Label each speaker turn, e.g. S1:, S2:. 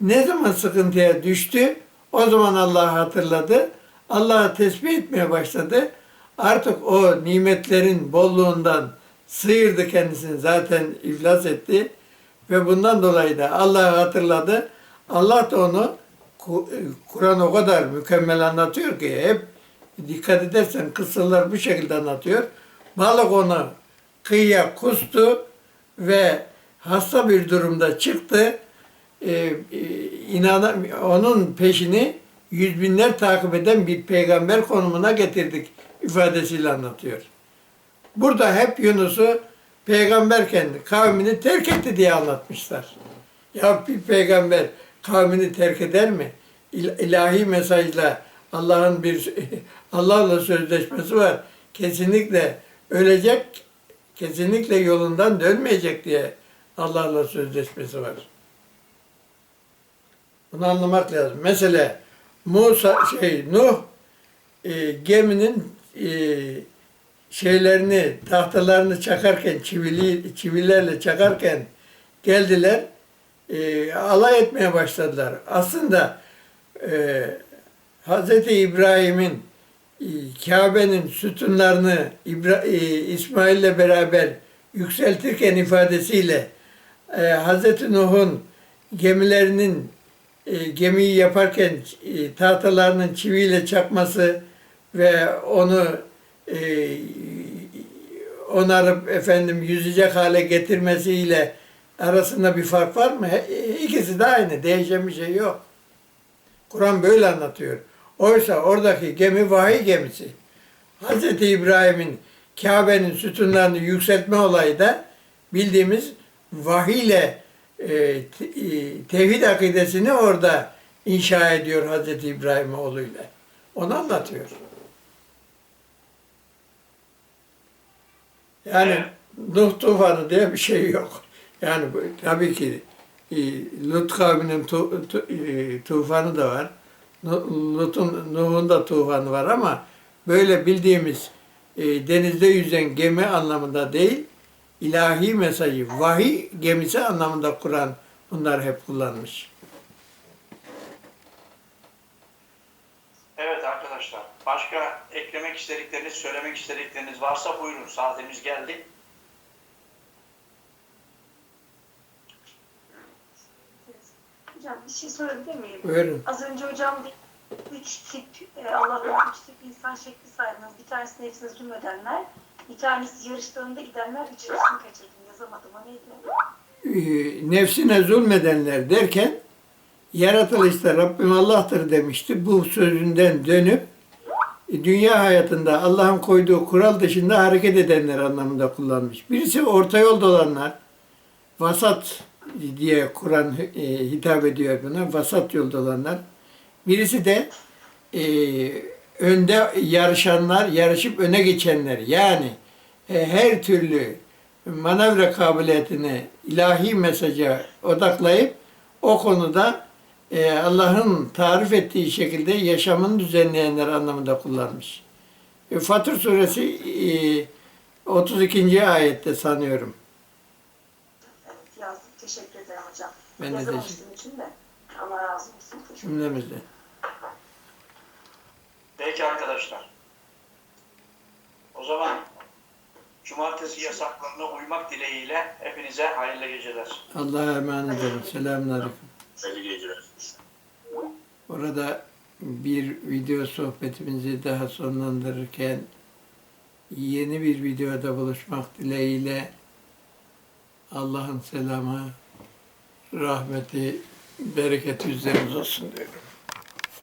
S1: Ne zaman sıkıntıya düştü, o zaman Allah'ı hatırladı. Allah'ı tesbih etmeye başladı. Artık o nimetlerin bolluğundan sıyırdı kendisini zaten iflas etti. Ve bundan dolayı da Allah'ı hatırladı. Allah da onu Ku- Kur'an o kadar mükemmel anlatıyor ki hep dikkat edersen kıssalar bu şekilde anlatıyor. Balık onu kıyıya kustu ve hasta bir durumda çıktı. Ee, e, inana, onun peşini yüz binler takip eden bir peygamber konumuna getirdik ifadesiyle anlatıyor. Burada hep Yunus'u peygamberken kavmini terk etti diye anlatmışlar. Ya bir peygamber kavmini terk eder mi? İl- İlahi mesajla Allah'ın bir Allah'la sözleşmesi var. Kesinlikle ölecek, kesinlikle yolundan dönmeyecek diye Allah'la sözleşmesi var. Bunu anlamak lazım. Mesela Musa şey Nuh e, geminin e, şeylerini tahtalarını çakarken çivili çivilerle çakarken geldiler e, alay etmeye başladılar. Aslında e, Hz. İbrahim'in e, Kabe'nin sütunlarını İbra, e, İsmail'le beraber yükseltirken ifadesiyle e, Hz. Nuh'un gemilerinin e, gemiyi yaparken e, tahtalarının çiviyle çakması ve onu e, onarıp efendim yüzecek hale getirmesiyle arasında bir fark var mı? He- İkisi de aynı. Değişen bir şey yok. Kur'an böyle anlatıyor. Oysa oradaki gemi vahiy gemisi. Hz. İbrahim'in Kabe'nin sütunlarını yükseltme olayı da bildiğimiz vahiyle e, e, tevhid akidesini orada inşa ediyor Hz. İbrahim oğluyla. Onu anlatıyor. Yani Nuh tufanı diye bir şey yok. Yani tabii ki e, Lut kavminin tu, tu, e, tufanı da var. Lut'un, Nuh'un da tufanı var ama böyle bildiğimiz e, denizde yüzen gemi anlamında değil, ilahi mesajı, vahiy gemisi anlamında Kur'an bunlar hep kullanmış.
S2: Evet arkadaşlar. Başka eklemek istedikleriniz, söylemek istedikleriniz varsa buyurun. Saatimiz geldi.
S3: Hocam bir şey sorabilir miyim?
S1: Buyurun.
S3: Az önce hocam üç tip, Allah'ın üç tip insan şekli saydınız. Bir tanesi nefsine zulmedenler, bir tanesi yarışlarında gidenler, üçüncüsünü kaçırdım. Yazamadım. O neydi?
S1: e, nefsine zulmedenler derken yaratılışta Rabbim Allah'tır demişti. Bu sözünden dönüp e, dünya hayatında Allah'ın koyduğu kural dışında hareket edenler anlamında kullanmış. Birisi orta yolda olanlar, vasat diye Kur'an e, hitap ediyor buna, vasat yolda olanlar. Birisi de e, önde yarışanlar, yarışıp öne geçenler. Yani e, her türlü manevra kabiliyetini ilahi mesaja odaklayıp o konuda e, Allah'ın tarif ettiği şekilde yaşamını düzenleyenler anlamında kullanmış. E, Fatır suresi e, 32. ayette sanıyorum.
S3: Evet yazdım. Teşekkür ederim hocam.
S1: Ben de
S3: için de. Allah razı olsun. Teşekkür
S1: Cümlemizde.
S2: Peki arkadaşlar. O zaman cumartesi yasaklarına uymak dileğiyle hepinize hayırlı geceler.
S1: Allah'a emanet olun. Selamünaleyküm.
S2: Hayırlı geceler.
S1: Orada bir video sohbetimizi daha sonlandırırken yeni bir videoda buluşmak dileğiyle Allah'ın selamı, rahmeti, bereketi üzerinize olsun diyorum.